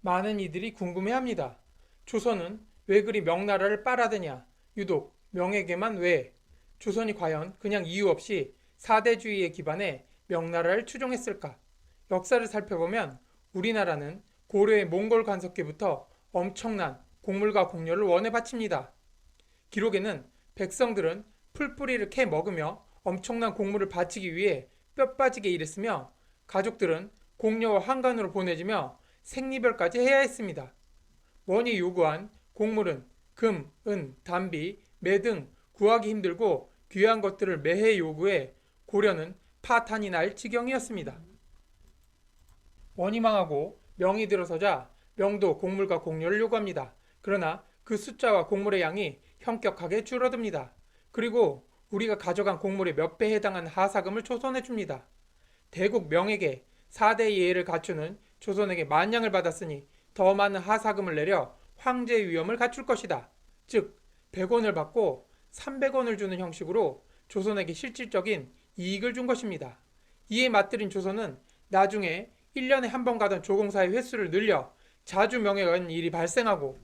많은 이들이 궁금해합니다. 조선은 왜 그리 명나라를 빨아드냐? 유독 명에게만 왜? 조선이 과연 그냥 이유 없이 사대주의에 기반해 명나라를 추종했을까? 역사를 살펴보면 우리나라는 고려의 몽골 간섭기부터 엄청난 곡물과 곡료를 원에 바칩니다. 기록에는 백성들은 풀뿌리를 캐 먹으며 엄청난 곡물을 바치기 위해 뼈 빠지게 일했으며 가족들은 공료와 한간으로 보내지며 생리별까지 해야 했습니다. 원이 요구한 곡물은 금, 은, 단비, 매 등 구하기 힘들고 귀한 것들을 매해 요구해 고려는 파탄이 날 지경이었습니다. 원이 망하고 명이 들어서자 명도 곡물과 곡료를 요구합니다. 그러나 그 숫자와 곡물의 양이 현격하게 줄어듭니다. 그리고 우리가 가져간 곡물의 몇 배에 해당하는 하사금을 조선해 줍니다. 대국 명에게 4대 예의를 갖추는 조선에게 만냥을 받았으니 더 많은 하사금을 내려 황제의 위엄을 갖출 것이다. 즉 100원을 받고 300원을 주는 형식으로 조선에게 실질적인 이익을 준 것입니다. 이에 맞들인 조선은 나중에 1년에 한 번 가던 조공사의 횟수를 늘려 자주 명예가 는 일이 발생하고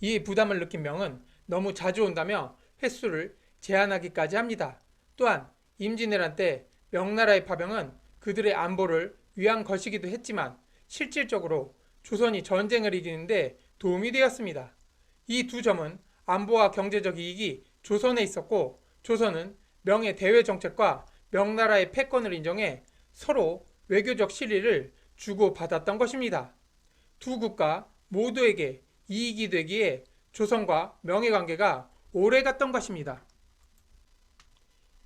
이에 부담을 느낀 명은 너무 자주 온다며 횟수를 제한하기까지 합니다. 또한 임진왜란 때 명나라의 파병은 그들의 안보를 위한 것이기도 했지만 실질적으로 조선이 전쟁을 이기는데 도움이 되었습니다. 이 두 점은 안보와 경제적 이익이 조선에 있었고 조선은 명의 대외 정책과 명나라의 패권을 인정해 서로 외교적 실리를 주고받았던 것입니다. 두 국가 모두에게 이익이 되기에 조선과 명예 관계가 오래 갔던 것입니다.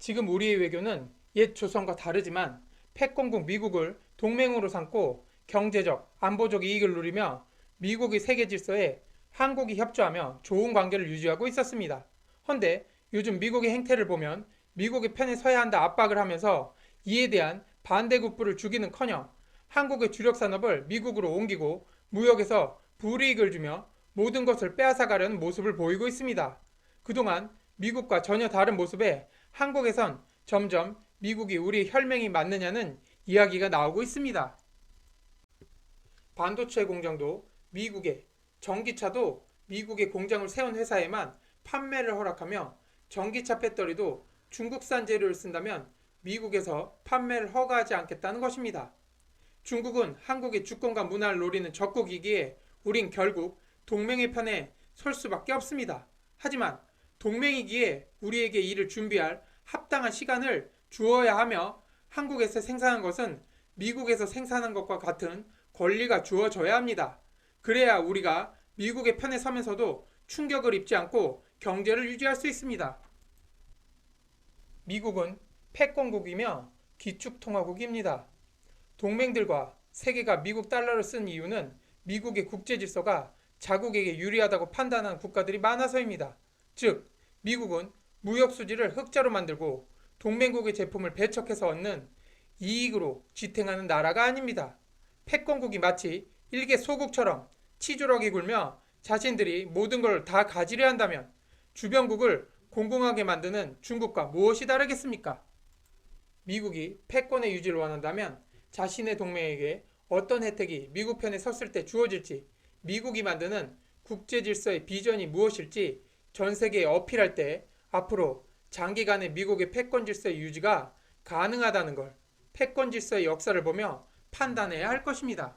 지금 우리의 외교는 옛 조선과 다르지만 패권국 미국을 동맹으로 삼고 경제적, 안보적 이익을 누리며 미국의 세계 질서에 한국이 협조하며 좋은 관계를 유지하고 있었습니다. 헌데 요즘 미국의 행태를 보면 미국의 편에 서야 한다 압박을 하면서 이에 대한 반대국부를 죽이는커녕 한국의 주력 산업을 미국으로 옮기고 무역에서 불이익을 주며 모든 것을 빼앗아가려는 모습을 보이고 있습니다. 그동안 미국과 전혀 다른 모습에 한국에선 점점 미국이 우리 혈맹이 맞느냐는 이야기가 나오고 있습니다. 반도체 공장도 미국에, 전기차도 미국에 공장을 세운 회사에만 판매를 허락하며 전기차 배터리도 중국산 재료를 쓴다면 미국에서 판매를 허가하지 않겠다는 것입니다. 중국은 한국의 주권과 문화를 노리는 적국이기에 우린 결국 동맹의 편에 설 수밖에 없습니다. 하지만 동맹이기에 우리에게 이를 준비할 합당한 시간을 주어야 하며 한국에서 생산한 것은 미국에서 생산한 것과 같은 권리가 주어져야 합니다. 그래야 우리가 미국의 편에 서면서도 충격을 입지 않고 경제를 유지할 수 있습니다. 미국은 패권국이며 기축통화국입니다. 동맹들과 세계가 미국 달러를 쓴 이유는 미국의 국제 질서가 자국에게 유리하다고 판단한 국가들이 많아서입니다. 즉, 미국은 무역 수지를 흑자로 만들고 동맹국의 제품을 배척해서 얻는 이익으로 지탱하는 나라가 아닙니다. 패권국이 마치 일개 소국처럼 치졸하게 굴며 자신들이 모든 걸 다 가지려 한다면 주변국을 공공하게 만드는 중국과 무엇이 다르겠습니까? 미국이 패권의 유지를 원한다면 자신의 동맹에게 어떤 혜택이 미국 편에 섰을 때 주어질지 미국이 만드는 국제 질서의 비전이 무엇일지 전 세계에 어필할 때 앞으로 장기간의 미국의 패권 질서의 유지가 가능하다는 걸 패권 질서의 역사를 보며 판단해야 할 것입니다.